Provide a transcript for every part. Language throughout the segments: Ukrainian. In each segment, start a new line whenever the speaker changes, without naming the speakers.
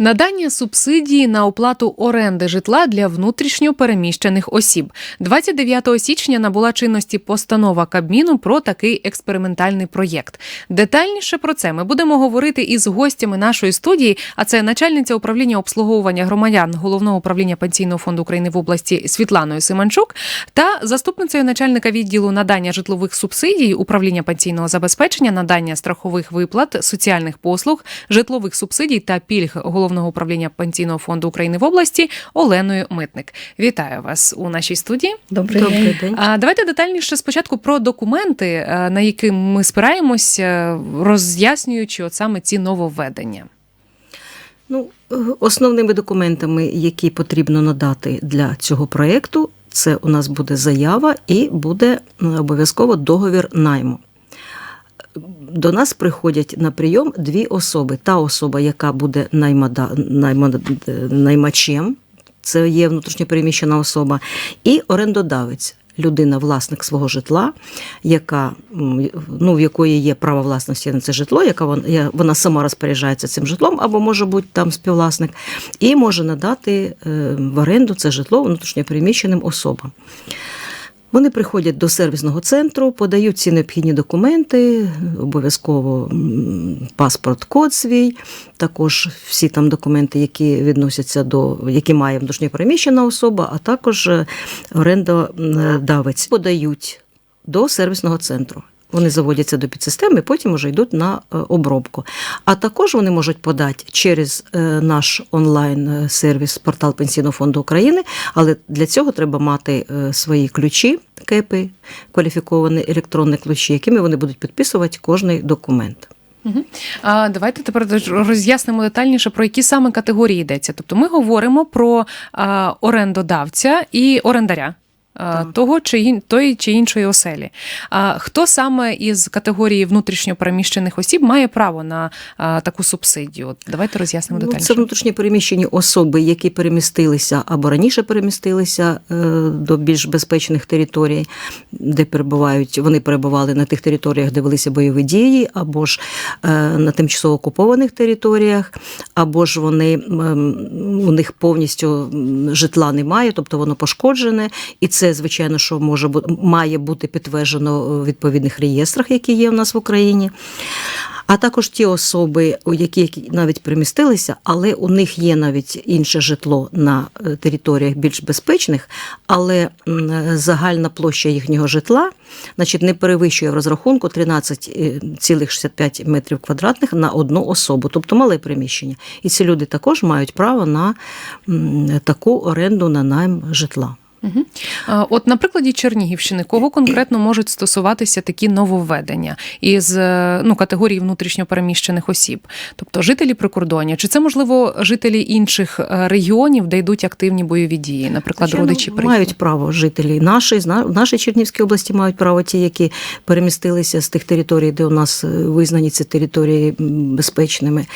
Надання субсидії на оплату оренди житла для внутрішньо переміщених осіб 29 січня набула чинності постанова Кабміну про такий експериментальний проєкт. Детальніше про це ми будемо говорити із гостями нашої студії. А це начальниця управління обслуговування громадян головного управління пенсійного фонду України в області Світланою Симанчук та заступницею начальника відділу надання житлових субсидій управління пенсійного забезпечення, надання страхових виплат, соціальних послуг, житлових субсидій та пільг головного управління пенсійного фонду України в області Оленою Митник. Вітаю вас у нашій студії.
Добрий,
Добрий день.
А давайте детальніше спочатку про документи, е, на які ми спираємося, роз'яснюючи от саме ці нововведення.
Ну, е, основними документами, які потрібно надати для цього проєкту, це у нас буде заява і буде обов'язково договір найму. До нас приходять на прийом дві особи. Та особа, яка буде наймада, найма, наймачем, це є внутрішньопереміщена особа, і орендодавець. Людина, власник свого житла, яка ну, в якої є право власності на це житло, яка вона, вона сама розпоряджається цим житлом, або може бути там співвласник, і може надати е, в оренду це житло внутрішньопереміщеним особам. Вони приходять до сервісного центру, подають ці необхідні документи, обов'язково паспорт, код свій, також всі там документи, які відносяться до які має внутрішньопереміщена особа, а також е, орендодавець подають до сервісного центру. Вони заводяться до підсистеми, потім вже йдуть на е, обробку. А також вони можуть подати через е, наш онлайн-сервіс портал Пенсійного фонду України, але для цього треба мати е, свої ключі, кепи, кваліфіковані електронні ключі, якими вони будуть підписувати кожний документ.
Мгм. А давайте тепер роз'яснимо детальніше про які саме категорії йдеться. Тобто ми говоримо про а, орендодавця і орендаря.
Так.
Того чи ін- тої чи іншої оселі. А хто саме із категорії внутрішньо переміщених осіб має право на а, таку субсидію? От давайте роз'яснимо
Ну,
детальніше.
це внутрішньо переміщені особи, які перемістилися або раніше перемістилися е, до більш безпечних територій, де перебувають. Вони перебували на тих територіях, де велися бойові дії, або ж е, на тимчасово окупованих територіях, або ж вони у них повністю житла немає, тобто воно пошкоджене, і це звичайно, що може бу- має бути підтверджено в відповідних реєстрах, які є у нас в Україні. А також ті особи, у які навіть примістилися, але у них є навіть інше житло на е, територіях більш безпечних, але е, загальна площа їхнього житла значить, не перевищує в розрахунку 13,65 метрів квадратних на одну особу, тобто мале приміщення. І ці люди також мають право на таку оренду на найм житла.
А, От на прикладі Чернігівщини, кого конкретно можуть стосуватися такі нововведення із е, ну, категорії внутрішньо переміщених осіб, тобто жителі прикордоння, чи це можливо жителі інших е, регіонів, де йдуть активні бойові дії, наприклад,
Звичайно,
родичі
мають право жителі нашої, нашій Чернівській області мають право ті, які перемістилися з тих територій, де у нас е, визнані ці території безпечними,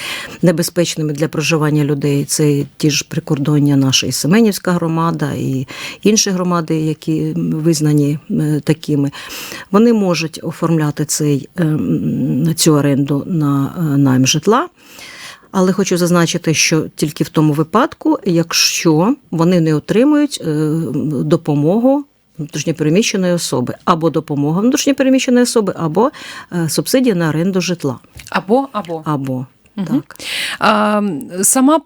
небезпечними для проживання людей. Це ті ж прикордоння нашої Семенівська громада і інші громади, які визнані такими. Вони можуть оформляти цей, е, цю оренду на е, найм житла. Але хочу зазначити, що тільки в тому випадку, якщо вони не отримують е, допомогу внутрішньопереміщеної особи, або допомога внутрішньопереміщеної особи, або е, субсидія на оренду житла.
Або або
Або
Мгм.
так.
а, сама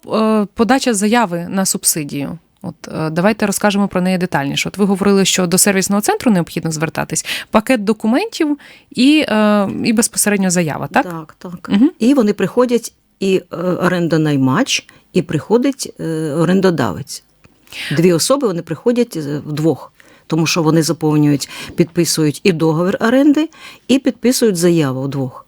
подача заяви на субсидію. От е, давайте розкажемо про неї детальніше. От ви говорили, що до сервісного центру необхідно звертатись, пакет документів і, е, і безпосередньо заява, так?
так, так.
Мгм.
І вони приходять, і е, орендонаймач, і приходить е, орендодавець. Дві особи вони приходять вдвох. Тому що вони заповнюють, підписують і договір оренди, і підписують заяву вдвох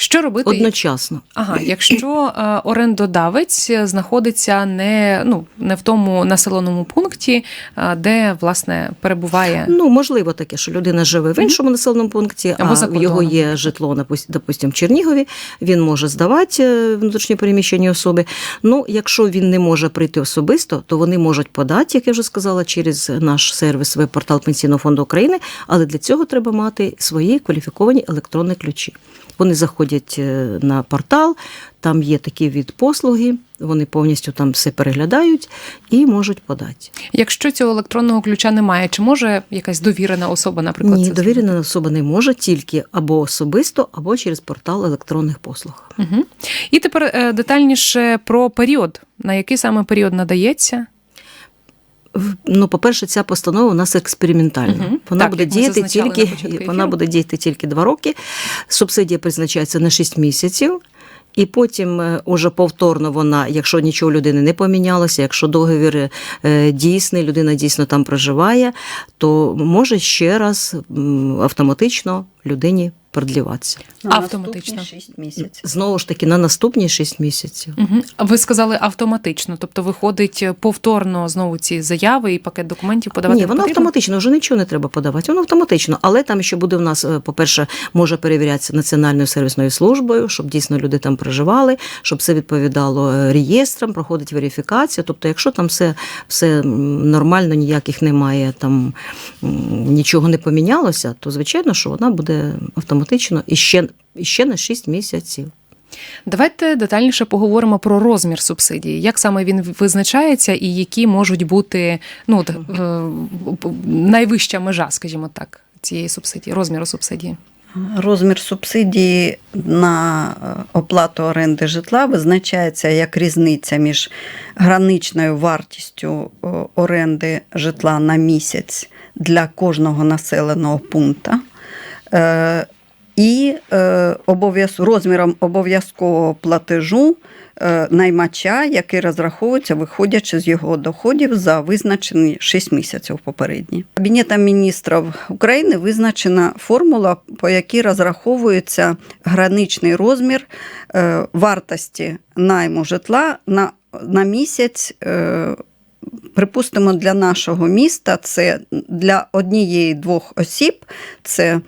Що робити?
одночасно.
Ага, якщо е, орендодавець знаходиться не, ну, не в тому населеному пункті, е, де власне перебуває.
Ну, можливо, таке, що людина живе в іншому населеному пункті,
Або
а в його є житло, допустимо, в Чернігові. Він може здавати е, внутрішньопереміщені особи. Ну, якщо він не може прийти особисто, то вони можуть подати, як я вже сказала, через наш сервіс веб-портал Пенсійного фонду України. Але для цього треба мати свої кваліфіковані електронні ключі. Вони заходять заходять е, на портал, там є такий від послуги, вони повністю там все переглядають і можуть подати.
Якщо цього електронного ключа немає, чи може якась довірена особа, наприклад,
Ні, довірена особа не може тільки або особисто, або через портал електронних послуг.
Угу. І тепер е, детальніше про період, на який саме період надається.
Ну, по-перше, ця постанова у нас експериментальна.
Мгм.
Вона
Так,
буде діяти тільки вона буде діяти тільки два роки. Субсидія призначається на 6 місяців. І потім е, уже повторно вона, якщо нічого людини не помінялося, якщо договір е, дійсний, людина дійсно там проживає, то може ще раз автоматично людині продліватися.
На
Автоматично.
6 місяців.
Знову ж таки, на наступні 6 місяців.
Угу. Ви сказали автоматично, тобто виходить повторно знову ці заяви і пакет документів подавати.
Ні, воно
потрібно?
автоматично, вже нічого не треба подавати. Воно автоматично. Але там ще буде в нас, е, по-перше, може перевірятися Національною сервісною службою, щоб дійсно люди там проживали, щоб все відповідало е, реєстрам, проходить верифікація. Тобто, якщо там все, все нормально, ніяких немає, там нічого не помінялося, то звичайно, що вона буде автоматично і ще, і ще на 6 місяців.
Давайте детальніше поговоримо про розмір субсидії. Як саме він визначається, і які можуть бути ну, от, е, найвища межа, скажімо так, цієї субсидії, розміру субсидії.
Розмір субсидії на е, оплату оренди житла визначається як різниця між граничною вартістю е, оренди житла на місяць для кожного населеного пункту і е, обов'яз- розміром обов'язкового платежу е, наймача, який розраховується, виходячи з його доходів за визначені 6 місяців попередні. Кабінетом міністрів України визначена формула, по якій розраховується граничний розмір е, вартості найму житла на, на місяць. е, Припустимо, для нашого міста це для однієї двох осіб це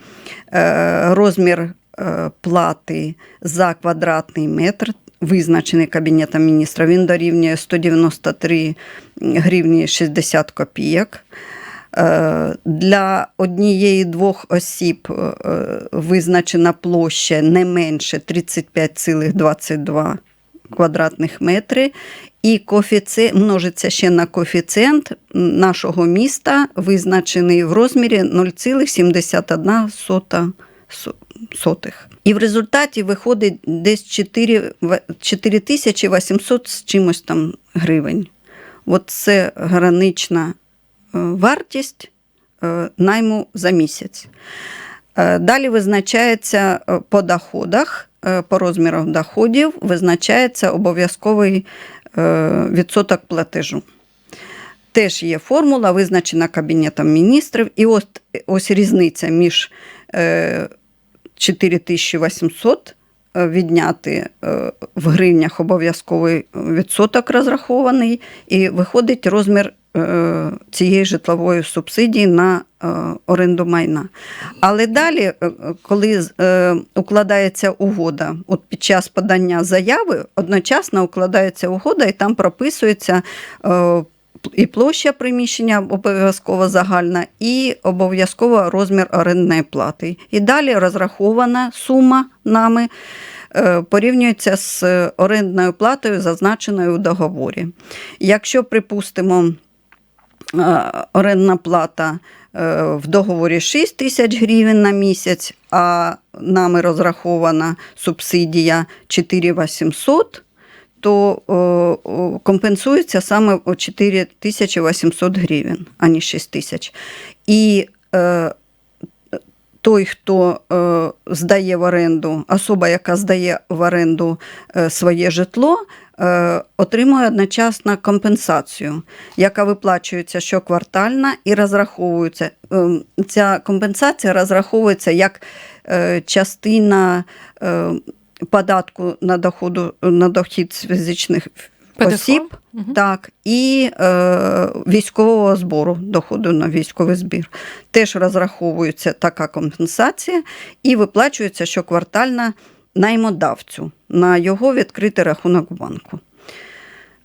е, розмір е, плати за квадратний метр, визначений Кабінетом міністрів. Він дорівнює 193 гривні 60 копійок. Е, Для однієї двох осіб е, визначена площа не менше 35,22 квадратних метри, і коефіцієнт множиться ще на коефіцієнт нашого міста, визначений в розмірі 0,71 сота- сотих. І в результаті виходить десь 4, 4800 з чимось там гривень. От це гранична е, вартість е, найму за місяць. Е, Далі визначається по доходах, по розмірах доходів визначається обов'язковий е, відсоток платежу. Теж є формула, визначена Кабінетом міністрів. І ось, ось різниця між е, 4800 е, відняти е, в гривнях обов'язковий відсоток розрахований, і виходить розмір е, цієї житлової субсидії на е, оренду майна. Але далі, е, коли е, укладається угода, от під час подання заяви одночасно укладається угода, і там прописується. І площа приміщення обов'язково загальна, і обов'язково розмір орендної плати. І далі розрахована сума нами е, порівнюється з орендною платою, зазначеною у договорі. Якщо, припустимо, е, орендна плата е, в договорі 6 тисяч гривень на місяць, а нами розрахована субсидія 4800, то о, компенсується саме 4800 гривень, а не 6 тисяч. І е, той, хто е, здає в оренду, особа, яка здає в оренду е, своє житло, е, отримує одночасно компенсацію, яка виплачується щоквартально і розраховується. Е, ця компенсація розраховується як е, частина е, податку на доходу на дохід з фізичних
ПДФО?
осіб,
Мгм.
так, і е, військового збору, доходу на військовий збір. Теж розраховується така компенсація і виплачується щоквартально наймодавцю на його відкритий рахунок в банку.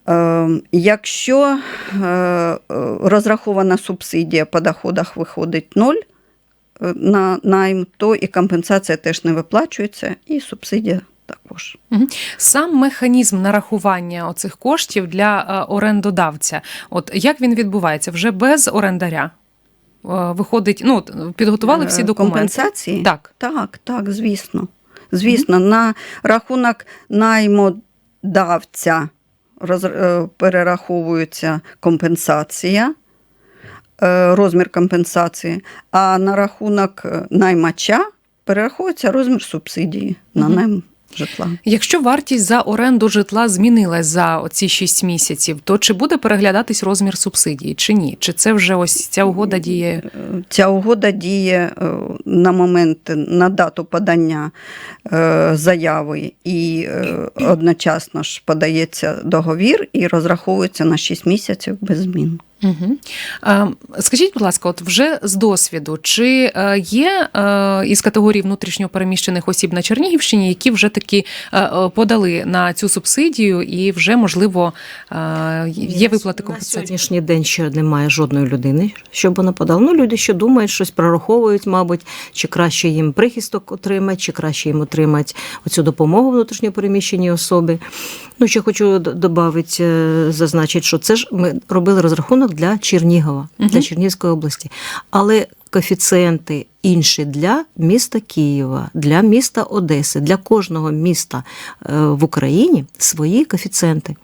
Е, якщо е, е, розрахована субсидія по доходах виходить 0, е, на найм, то і компенсація теж не виплачується, і субсидія також.
Сам механізм нарахування оцих коштів для е, орендодавця, от як він відбувається? Вже без орендаря? Е, Виходить, ну підготували всі
Е,
документи.
Компенсації?
Так.
Так, так, звісно. Звісно, на рахунок наймодавця е, перераховується компенсація, е, розмір компенсації, а на рахунок е, наймача перераховується розмір субсидії на найм житла.
Якщо вартість за оренду житла змінилась за ці 6 місяців, то чи буде переглядатись розмір субсидії, чи ні? Чи це вже ось ця угода діє?
Ця угода діє е, на момент на дату подання е, заяви, і е, одночасно ж подається договір і розраховується на 6 місяців без змін.
Угу. Скажіть, будь ласка, от вже з досвіду, чи е, є е, із категорії внутрішньо переміщених осіб на Чернігівщині, які вже таки е, подали на цю субсидію, і вже можливо є виплати компенсації?
На сьогоднішній день ще немає жодної людини, щоб вона подала. Ну, люди, що думають, щось прораховують, мабуть, чи краще їм прихисток отримати, чи краще їм отримати оцю допомогу внутрішньопереміщеній особі. Ну, ще хочу додати, зазначити, що це ж ми робили розрахунок для Чернігова,
угу.
для Чернігівської області. Але коефіцієнти інші для міста Києва, для міста Одеси, для кожного міста е, в Україні свої коефіцієнти.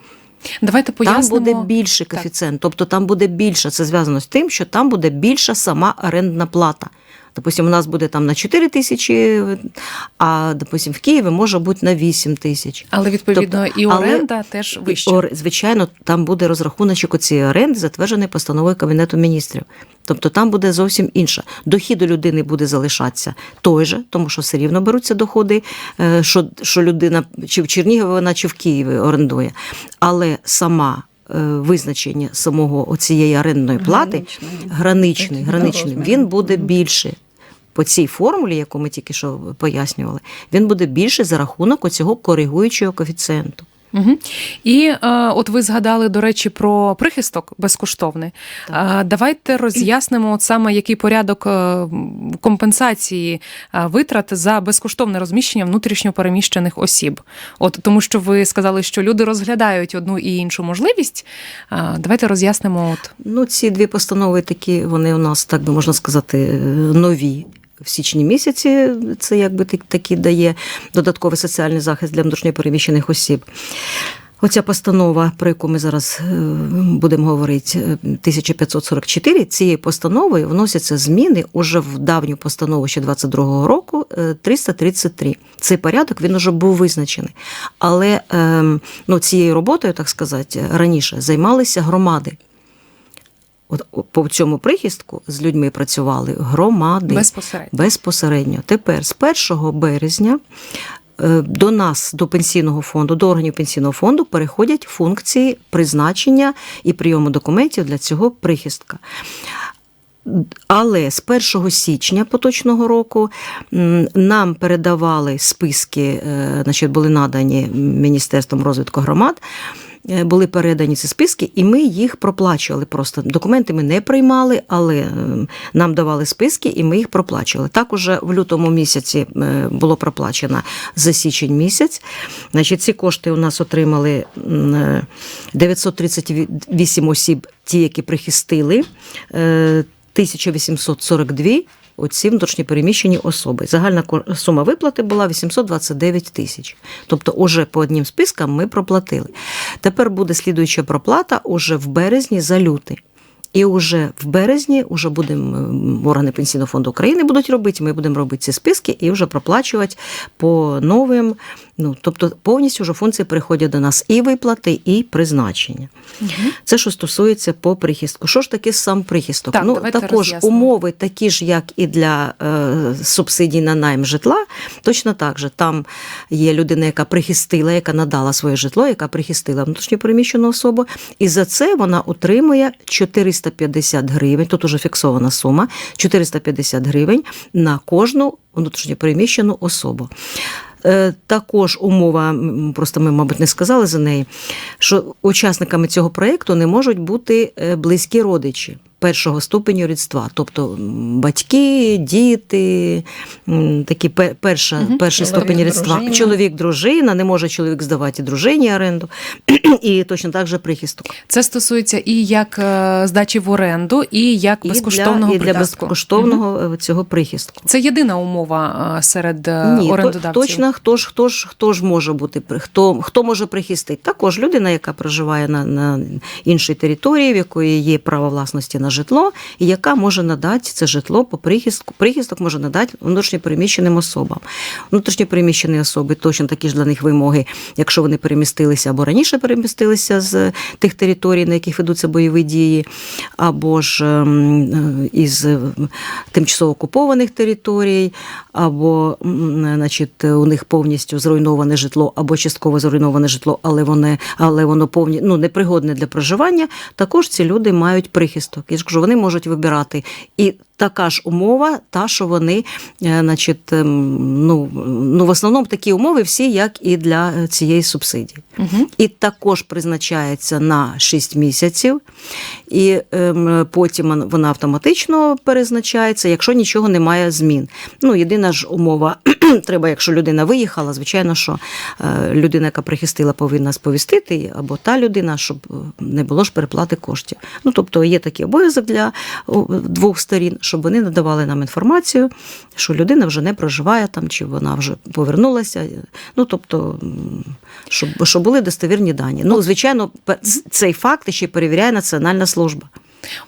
Давайте
Там буде більший коефіцієнт, тобто там буде більше. Це зв'язано з тим, що там буде більша сама орендна плата. Допустимо, у нас буде там на 4 тисячі, а допустим, в Києві може бути на 8 тисяч.
Але відповідно
Тобто,
і
але-
оренда теж вища.
Звичайно, там буде розрахуночок цієї оренди, затверджений постановою Кабінету міністрів. Тобто там буде зовсім інше. Дохід у людини буде залишатися той же, тому що все рівно беруться доходи, е, що, що людина чи в Чернігові вона, чи в Києві орендує. Але сама визначення самого цієї орендної плати граничний, граничний, він буде більше. По цій формулі, яку ми тільки що пояснювали, він буде більший за рахунок оцього коригуючого коефіцієнту.
Угу. І е, от ви згадали, до речі, про прихисток безкоштовний. Е, давайте роз'яснимо от саме який порядок е, компенсації е, витрат за безкоштовне розміщення внутрішньо переміщених осіб. От тому, що ви сказали, що люди розглядають одну і іншу можливість. Е, давайте роз'яснимо. От
Ну, ці дві постанови такі, вони у нас, так би можна сказати, е, нові. В січні місяці це якби так- таки дає додатковий соціальний захист для внутрішньопереміщених осіб. Оця постанова, про яку ми зараз е, будемо говорити, е, 1544, цією постановою вносяться зміни уже в давню постанову ще 22-го року е, 333. Цей порядок він уже був визначений. Але ем, ну, цією роботою, так сказати, раніше займалися громади. От по цьому прихистку з людьми працювали громади
безпосередньо.
безпосередньо. Тепер з 1 березня е, до нас, до пенсійного фонду, до органів пенсійного фонду переходять функції призначення і прийому документів для цього прихистка. Але з 1 січня поточного року нам передавали списки, е, значить, були надані Міністерством розвитку громад. Е, Були передані ці списки, і ми їх проплачували. Просто документи ми не приймали, але е, нам давали списки, і ми їх проплачували. Так уже в лютому місяці е, було проплачено за січень місяць. Значить, ці кошти у нас отримали м, е, 938 осіб, ті, які прихистили. е, 1842 оці внутрішньопереміщені особи. Загальна сума виплати була 829 тисяч. Тобто, уже по одним спискам ми проплатили. Тепер буде слідуюча проплата уже в березні за лютий. І вже в березні вже будемо органи пенсійного фонду України будуть робити. Ми будемо робити ці списки і вже проплачувати по новим. Ну тобто повністю вже функції переходять до нас і виплати, і призначення. Це що стосується по прихистку. Що ж таке сам прихисток?
Так,
ну також
роз'яснимо.
умови такі ж, як і для е, субсидій на найм житла. Точно так же там є людина, яка прихистила, яка надала своє житло, яка прихистила внутрішньопереміщену особу, і за це вона отримує 450 гривень. Тут уже фіксована сума 450 гривень на кожну внутрішньопереміщену особу. Е, Також умова, просто ми, мабуть, не сказали за неї, що учасниками цього проєкту не можуть бути е, близькі родичі. Першого ступеню рідства, тобто батьки, діти, такі перша,
Мгм.
перший
Чоловік,
ступень рідства.
дружина.
Чоловік, дружина, не може чоловік здавати дружині оренду, і точно так же прихисток.
Це стосується і як е, здачі в оренду, і як
І
безкоштовного
для, і для безкоштовного е, цього прихистку.
Це єдина умова е, серед
Ні,
орендодавців.
точно хто ж хто ж хто ж може бути хто, хто може прихистити? Також людина, яка проживає на, на іншій території, в якої є право власності на житло, і яка може надати це житло по прихистку. Прихисток може надати внутрішньопереміщеним особам. Внутрішньопереміщені особи точно такі ж для них вимоги, якщо вони перемістилися або раніше перемістилися з тих територій, на яких ведуться бойові дії, або ж ем, е, із е, тимчасово окупованих територій, або значить, у них повністю зруйноване житло, або частково зруйноване житло, але вони, але воно повні, ну, непригодне для проживання. Також ці люди мають прихисток. Ж кажу, вони можуть вибирати. І така ж умова, та, що вони, е, значить, ем, ну, ну, в основному такі умови всі, як і для е, цієї субсидії
Угу.
і також призначається на 6 місяців, і ем, потім вона автоматично перезначається, якщо нічого немає змін. Ну, єдина ж умова, треба, якщо людина виїхала, звичайно, що е, людина, яка прихистила, повинна сповістити, або та людина, щоб не було ж переплати коштів. Ну, тобто є такий обов'язок для двох сторін, щоб вони надавали нам інформацію, що людина вже не проживає там, чи вона вже повернулася. Ну, тобто, щоб, щоб були достовірні дані. Ну, звичайно, цей факт ще перевіряє Національна служба.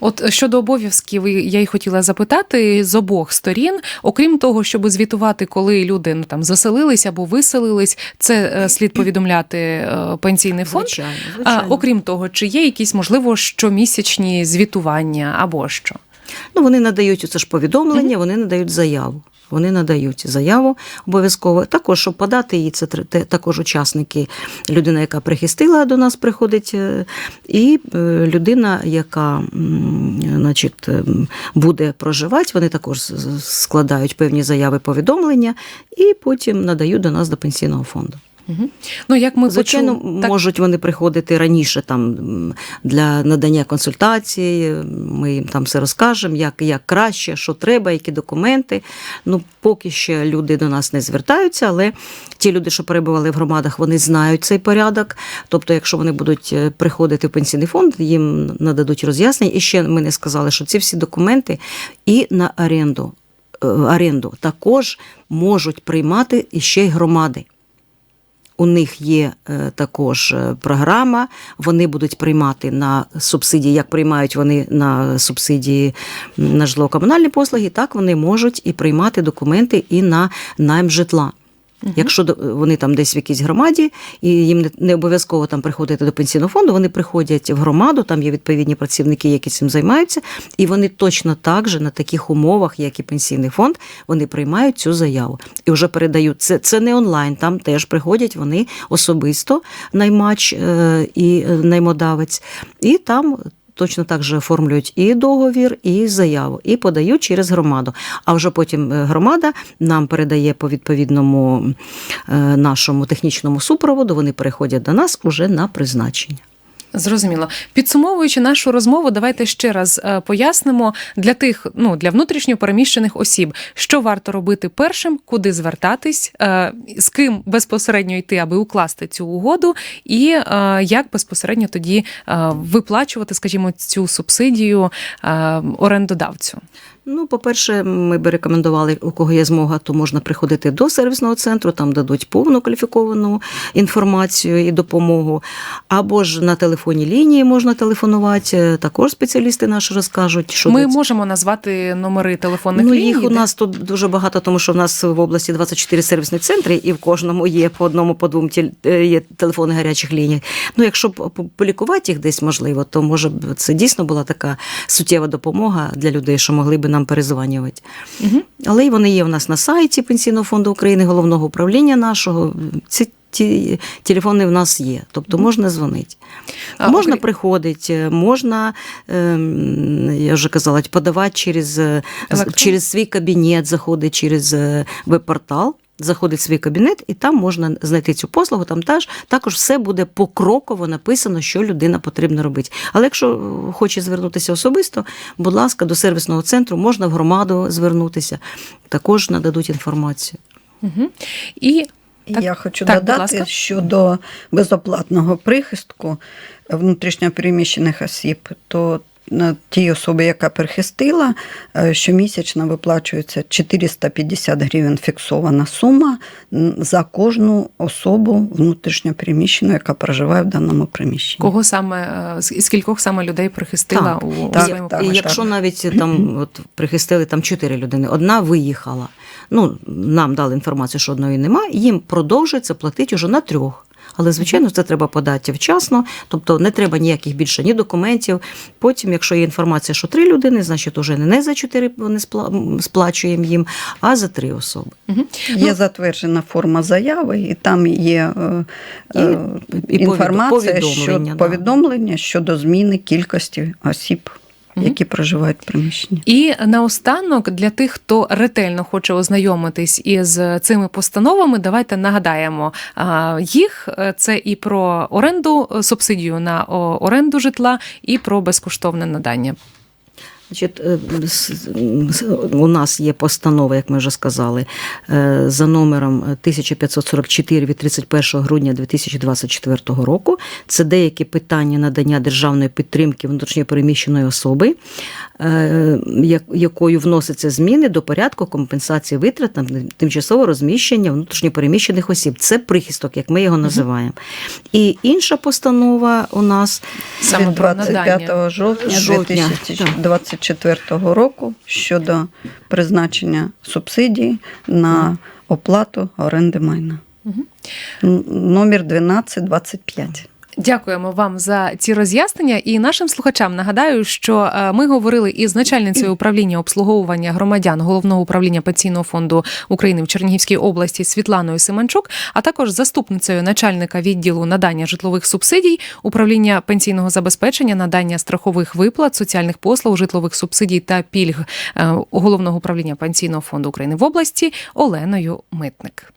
От щодо обов'язків, я й хотіла запитати з обох сторін, окрім того, щоб звітувати, коли люди ну там заселились або виселились, це е, слід повідомляти е, пенсійний фонд.
Звичайно,
А, окрім того, чи є якісь можливо щомісячні звітування або що?
Ну, вони надають це ж повідомлення, вони надають заяву. Вони надають заяву обов'язково. Також, щоб подати її, це також учасники, людина, яка прихистила до нас, приходить, е, і е, людина, яка значить, ем, буде проживати, вони також складають певні заяви повідомлення і потім надають до нас до пенсійного фонду.
Угу. Ну як ми
Звичайно,
так,
можуть вони приходити раніше там для надання консультації. Ми їм там все розкажемо, як, як краще, що треба, які документи. Ну, поки ще люди до нас не звертаються, але ті люди, що перебували в громадах, вони знають цей порядок. Тобто, якщо вони будуть е, приходити в пенсійний фонд, їм нададуть роз'яснення. І ще ми не сказали, що ці всі документи і на оренду. е, оренду також можуть приймати іще й громади. У них є е, також е, програма, вони будуть приймати на субсидії, як приймають вони на субсидії на житло комунальні послуги, так вони можуть і приймати документи і на найм житла. Якщо вони там десь в якійсь громаді, і їм не, не обов'язково там приходити до пенсійного фонду, вони приходять в громаду, там є відповідні працівники, які цим займаються, і вони точно так же на таких умовах, як і пенсійний фонд, вони приймають цю заяву і вже передають. Це, це не онлайн, там теж приходять вони особисто, наймач е, і е, наймодавець, і там. Точно так же оформлюють і договір, і заяву, і подають через громаду. А вже потім е, громада нам передає по відповідному е, нашому технічному супроводу. Вони переходять до нас уже на призначення.
Зрозуміло. Підсумовуючи нашу розмову, давайте ще раз е, пояснимо для тих, ну для внутрішньо переміщених осіб, що варто робити першим, куди звертатись, е, з ким безпосередньо йти, аби укласти цю угоду, і е, як безпосередньо тоді виплачувати, скажімо, цю субсидію орендодавцю.
Ну, по-перше, ми би рекомендували, у кого є змога, то можна приходити до сервісного центру, там дадуть повну кваліфіковану інформацію і допомогу. Або ж на телефонній лінії можна телефонувати. Також спеціалісти наші розкажуть, що
Ми
до
можемо назвати номери телефонних
Ну,
ліній.
їх у нас тут дуже багато, тому що в нас в області 24 сервісні центри, і в кожному є по одному, по двом е, є телефони гарячих ліній. Ну, якщо полікувати їх десь можливо, то може б це дійсно була така суттєва допомога для людей, що могли би нам перезванювати.
Угу.
Але й вони є в нас на сайті Пенсійного фонду України, головного управління нашого. Ці ті телефони в нас є, тобто можна дзвонити.
А,
можна
окрім-
приходити, можна, ем, я вже казала, подавати через, через свій кабінет, заходити через е, веб-портал. Заходить в свій кабінет, і там можна знайти цю послугу. Там теж також все буде покроково написано, що людина потрібно робити. Але якщо е, хоче звернутися особисто, будь ласка, до сервісного центру можна в громаду звернутися, також нададуть інформацію.
Угу. І Так,
Я хочу
так,
додати щодо безоплатного прихистку внутрішньопереміщених осіб, то тій особі, яка прихистила, е, щомісячно виплачується 450 гривень фіксована сума за кожну особу внутрішньопереміщену, яка проживає в даному приміщенні.
кого саме е, з кількох саме людей прихистила
Так,
у,
так,
своєму
так,
і якщо навіть там от прихистили там чотири людини, одна виїхала. Ну нам дали інформацію, що одної немає, їм продовжується платити уже на трьох. Але звичайно, це треба подати вчасно, тобто не треба ніяких більше ні документів. Потім, якщо є інформація, що три людини, значить уже не за чотири вони спла- сплачуємо їм, а за три особи.
Мгм.
Є затверджена форма заяви, і там є е,
І-
е,
і
інформація
повідомлення,
щодо
да.
повідомлення щодо зміни кількості осіб. Які проживають в приміщенні.
І наостанок для тих, хто ретельно хоче ознайомитись із цими постановами, давайте нагадаємо їх. Це і про оренду е, субсидію на оренду житла, і про безкоштовне надання.
Значить, е, у нас є постанова, як ми вже сказали, е, за номером 1544 від 31 грудня 2024 року. Це деякі питання надання державної підтримки внутрішньопереміщеної особи, е, якою вносяться зміни до порядку компенсації витрат на тимчасове розміщення внутрішньопереміщених осіб. Це прихисток, як ми його називаємо. І інша постанова у нас
Саме
від
про
25 жовтня
Жовтня,
2024 року щодо призначення субсидій на оплату оренди майна. Номер 1225.
Дякуємо вам за ці роз'яснення. І нашим слухачам нагадаю, що е, ми говорили із начальницею управління обслуговування громадян головного управління пенсійного фонду України в Чернігівській області Світланою Симанчук, а також заступницею начальника відділу надання житлових субсидій, управління пенсійного забезпечення, надання страхових виплат, соціальних послуг, житлових субсидій та пільг е, головного управління пенсійного фонду України в області Оленою Митник.